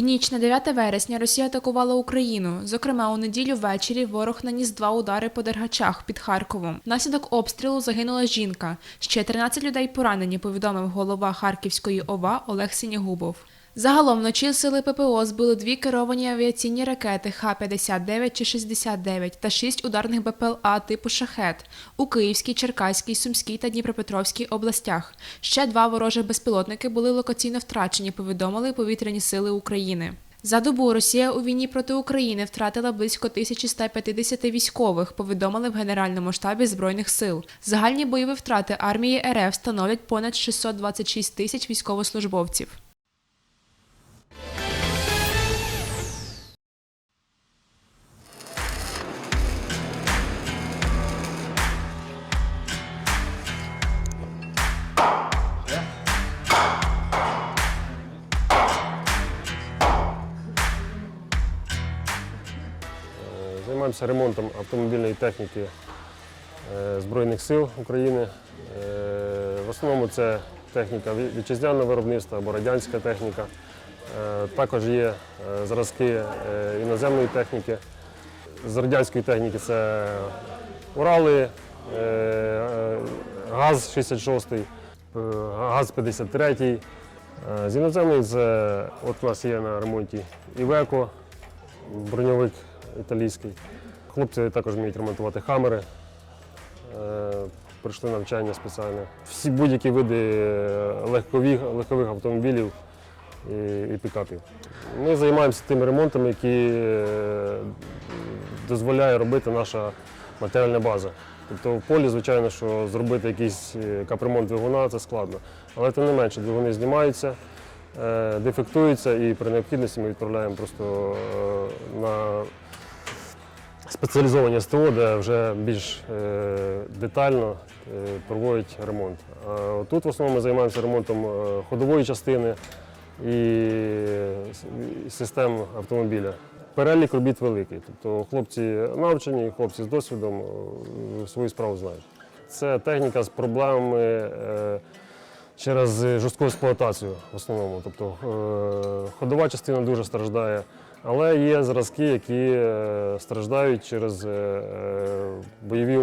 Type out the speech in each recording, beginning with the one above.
ніч на 9 вересня Росія атакувала Україну. Зокрема, у неділю ввечері ворог наніс два удари по Дергачах під Харковом. Внаслідок обстрілу загинула жінка. Ще 13 людей поранені, повідомив голова Харківської ОВА Олег Сінігубов. Загалом вночі сили ППО збили дві керовані авіаційні ракети Х-59 чи 69 та шість ударних БПЛА типу «Шахет» у Київській, Черкаській, Сумській та Дніпропетровській областях. Ще два ворожих безпілотники були локаційно втрачені, повідомили повітряні сили України. За добу Росія у війні проти України втратила близько 1150 військових, повідомили в Генеральному штабі Збройних сил. Загальні бойові втрати армії РФ становлять понад 626 тисяч військовослужбовців. Займаємося ремонтом автомобільної техніки е, Збройних сил України. Е, В основному це техніка вітчизняного виробництва або радянська техніка. Е, Також є зразки іноземної техніки. З радянської техніки це Урали, ГАЗ 66, е, ГАЗ 53. Е, З іноземної це от у нас є на ремонті Івеко, броньовик італійський. Хлопці також вміють ремонтувати хамери. Е, Пройшли навчання спеціальне. Всі будь-які види е, легкових, легкових автомобілів і, і пікапів. Ми займаємося тими ремонтами, які е, дозволяє робити наша матеріальна база. Тобто в полі, звичайно, що зробити якийсь капремонт двигуна це складно. Але тим не менше, двигуни знімаються, дефектуються і при необхідності ми відправляємо просто на спеціалізовані СТО, де вже більш е, детально е, проводять ремонт. А тут в основному ми займаємося ремонтом е, ходової частини і систем автомобіля. Перелік робіт великий. Тобто хлопці навчені, хлопці з досвідом свою справу знають. Це техніка з проблемами через жорстку експлуатацію в основному. Тобто ходова частина дуже страждає. Але є зразки, які е, страждають через е, е, бойові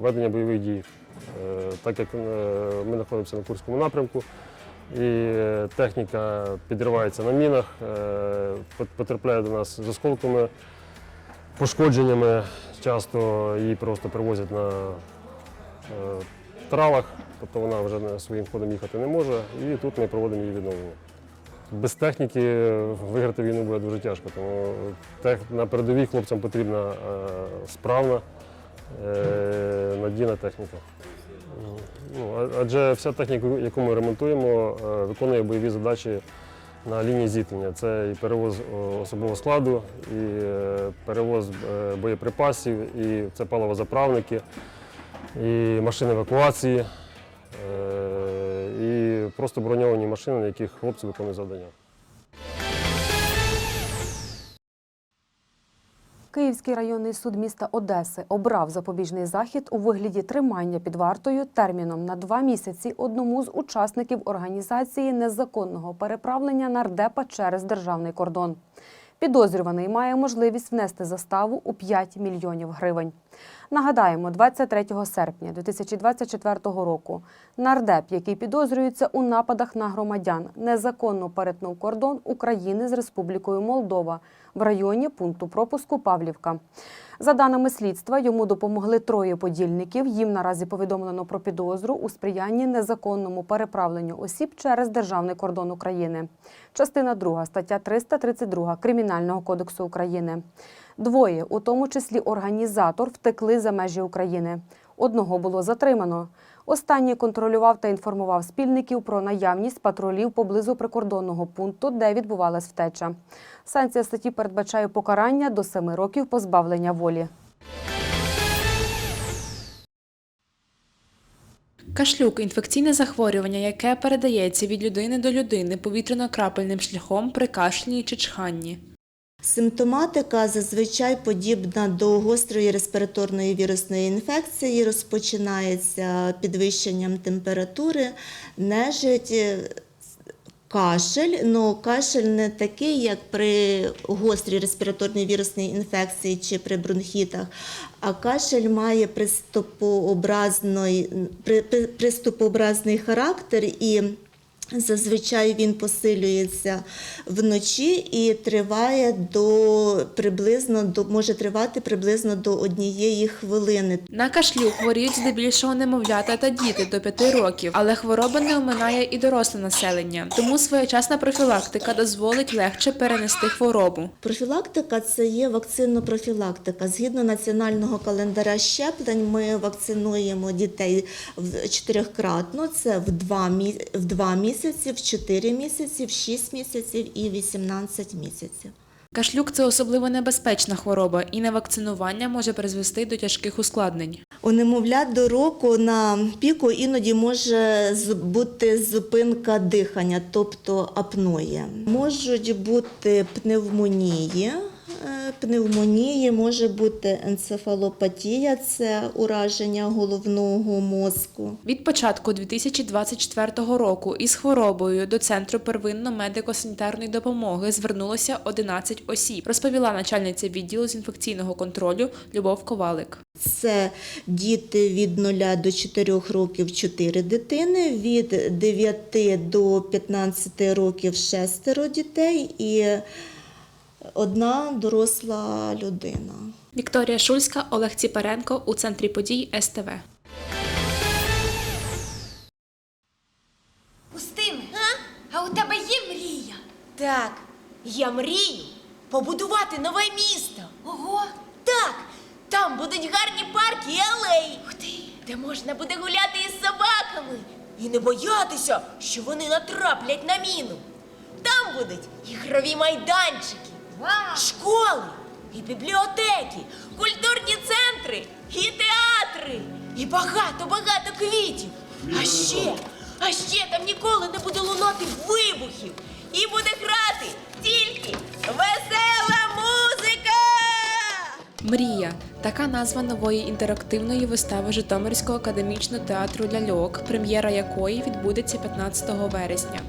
ведення бойових дій. Так як ми знаходимося на Курському напрямку, і техніка підривається на мінах, потрапляє до нас з осколками, пошкодженнями. Часто її просто привозять на травах, тобто вона вже своїм ходом їхати не може, і тут ми проводимо її відновлення. Без техніки виграти війну буде дуже тяжко, тому на передовій хлопцям потрібна е, справна, е, надійна техніка. Ну, адже вся техніка, яку ми ремонтуємо, е, виконує бойові задачі на лінії зіткнення. Це і перевоз особового складу, і перевоз боєприпасів, і це паливозаправники, і машини евакуації, просто броньовані машини, на яких хлопці виконують завдання. Київський районний суд міста Одеси обрав запобіжний захід у вигляді тримання під вартою терміном на два місяці одному з учасників організації незаконного переправлення нардепа через державний кордон. Підозрюваний має можливість внести заставу у 5 мільйонів гривень. Нагадаємо, 23 серпня 2024 року нардеп, який підозрюється у нападах на громадян, незаконно перетнув кордон України з Республікою Молдова в районі пункту пропуску Павлівка. За даними слідства, йому допомогли троє подільників. Їм наразі повідомлено про підозру у сприянні незаконному переправленню осіб через державний кордон України. Частина 2 стаття 332 Кримінального кодексу України. Двоє, у тому числі організатор, втекли за межі України. Одного було затримано. Останній контролював та інформував спільників про наявність патрулів поблизу прикордонного пункту, де відбувалась втеча. Санкція статті передбачає покарання до семи років позбавлення волі. Кашлюк інфекційне захворювання, яке передається від людини до людини повітряно-крапельним шляхом при кашлянні чи чханні. Симптоматика зазвичай подібна до гострої респіраторної вірусної інфекції, розпочинається підвищенням температури, нежить, е, кашель, але кашель не такий, як при гострій респіраторній вірусній інфекції чи при бронхітах, а кашель має приступообразний, при- при- приступообразний характер і Зазвичай він посилюється вночі і триває до приблизно до може тривати приблизно до однієї хвилини. На кашлю хворіють здебільшого немовлята та діти до 5 років, але хвороба не оминає і доросле населення. Тому своєчасна профілактика дозволить легше перенести хворобу. Профілактика це є вакцинопрофілактика. Згідно національного календаря щеплень, ми вакцинуємо дітей чотирьохкратно. Це в 2, мі... в 2 місяці, в 4 місяці, в 6 місяців і 18 місяців. Кашлюк це особливо небезпечна хвороба, і невакцинування може призвести до тяжких ускладнень. У немовлят до року на піку іноді може бути зупинка дихання, тобто апноє. Можуть бути пневмонії. Е, Пневмонії може бути енцефалопатія, це ураження головного мозку. Від початку 2024 року із хворобою до центру первинно-медико-санітарної допомоги звернулося 11 осіб, розповіла начальниця відділу з інфекційного контролю Любов Ковалик. Це діти від 0 до 4 років 4 дитини, від 9 до 15 років 6 дітей і одна доросла людина. Вікторія Шульська, Олег Ціпаренко у центрі подій СТВ. Устиме, а? а у тебе є мрія? Так, я мрію побудувати нове місто. Ого! Так, там будуть гарні парки і алеї, Ух ти! де можна буде гуляти із собаками і не боятися, що вони натраплять на міну. Там будуть ігрові майданчики! Школи і бібліотеки, культурні центри і театри, і багато-багато квітів. А ще, а ще там ніколи не буде лунати вибухів і буде грати тільки весела музика. Мрія така назва нової інтерактивної вистави Житомирського академічного театру ляльок, прем'єра якої відбудеться 15 вересня.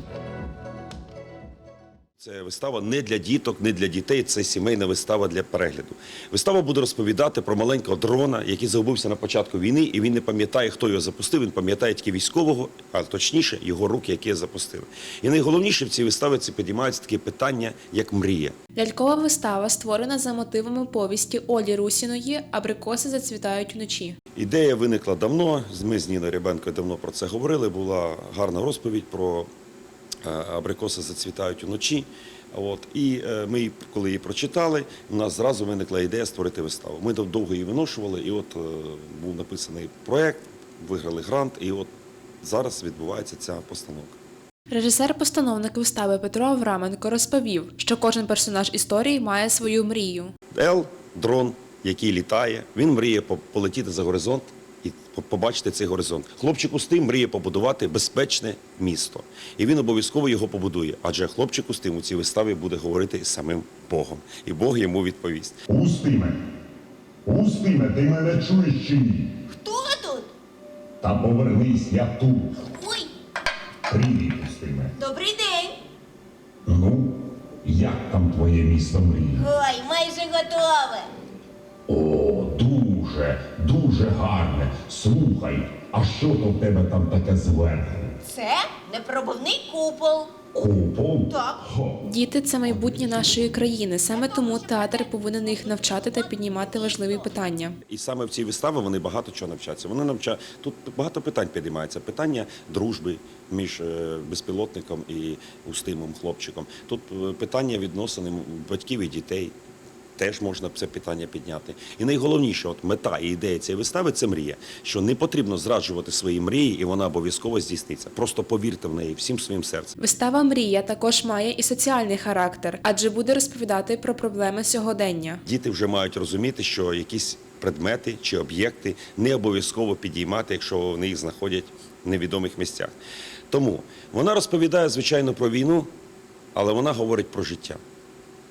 Це вистава не для діток, не для дітей. Це сімейна вистава для перегляду. Вистава буде розповідати про маленького дрона, який загубився на початку війни, і він не пам'ятає, хто його запустив. Він пам'ятає тільки військового, а точніше його руки, які запустили. І найголовніше в цій виставі це підіймаються такі питання, як мрія. Лялькова вистава створена за мотивами повісті Олі Русіної Абрикоси зацвітають вночі. Ідея виникла давно. Ми з Ніною Рябенкою давно про це говорили. Була гарна розповідь про абрикоси зацвітають уночі. От і е, ми, коли її прочитали, у нас зразу виникла ідея створити виставу. Ми дов- довго її виношували, і от е, був написаний проект, виграли грант, і от зараз відбувається ця постановка. Режисер-постановник вистави Петро Авраменко розповів, що кожен персонаж історії має свою мрію. Ел дрон, який літає, він мріє полетіти за горизонт і по- побачити цей горизонт. Хлопчик Устим мріє побудувати безпечне місто. І він обов'язково його побудує. Адже хлопчик Устим у цій виставі буде говорити із самим Богом. І Бог йому відповість. Устиме, Устиме, ти мене чуєш чи ні? Хто тут? Та повернись, я тут. Ой, Привіт, Устиме. добрий день. Ну, як там твоє місто мрії? Ой, дуже, дуже гарне. Слухай, а що то в тебе там таке зверху? Це непробивний купол. Купол? Так. Хо. Діти це майбутнє нашої країни. Саме тому театр повинен їх навчати та піднімати важливі питання. І саме в цій виставі вони багато чого навчаться. Вони навчають тут багато питань підіймається. Питання дружби між е, безпілотником і устимом хлопчиком. Тут е, питання відносин батьків і дітей. Теж можна це питання підняти. І найголовніше, от мета і ідея цієї вистави це мрія. Що не потрібно зраджувати свої мрії, і вона обов'язково здійсниться. Просто повірте в неї всім своїм серцем. Вистава Мрія також має і соціальний характер, адже буде розповідати про проблеми сьогодення. Діти вже мають розуміти, що якісь предмети чи об'єкти не обов'язково підіймати, якщо вони їх знаходять в невідомих місцях. Тому вона розповідає, звичайно, про війну, але вона говорить про життя.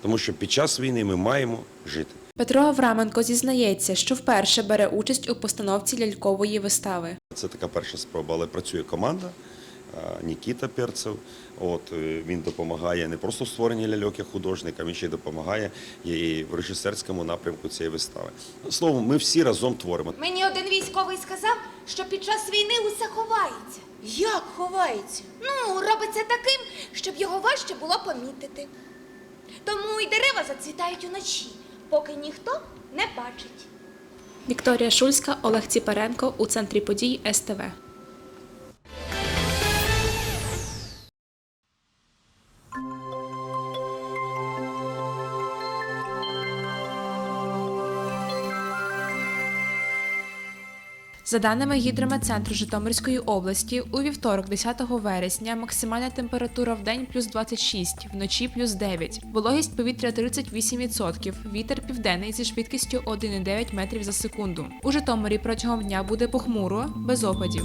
Тому що під час війни ми маємо жити. Петро Авраменко зізнається, що вперше бере участь у постановці лялькової вистави. Це така перша спроба, але працює команда. Нікіта Перцев. От е, він допомагає не просто в створенні ляльок як художник, а він ще й допомагає і в режисерському напрямку цієї вистави. Словом, ми всі разом творимо. Мені один військовий сказав, що під час війни усе ховається. Як ховається? Ну, робиться таким, щоб його важче було помітити. Тому і дерева зацвітають уночі, поки ніхто не бачить. Вікторія Шульська, Олег Ціпаренко у центрі подій СТВ. За даними гідрометцентру Житомирської області, у вівторок, 10 вересня, максимальна температура в день плюс 26, вночі плюс 9. Вологість повітря 38%, вітер південний зі швидкістю 1,9 метрів за секунду. У Житомирі протягом дня буде похмуро, без опадів.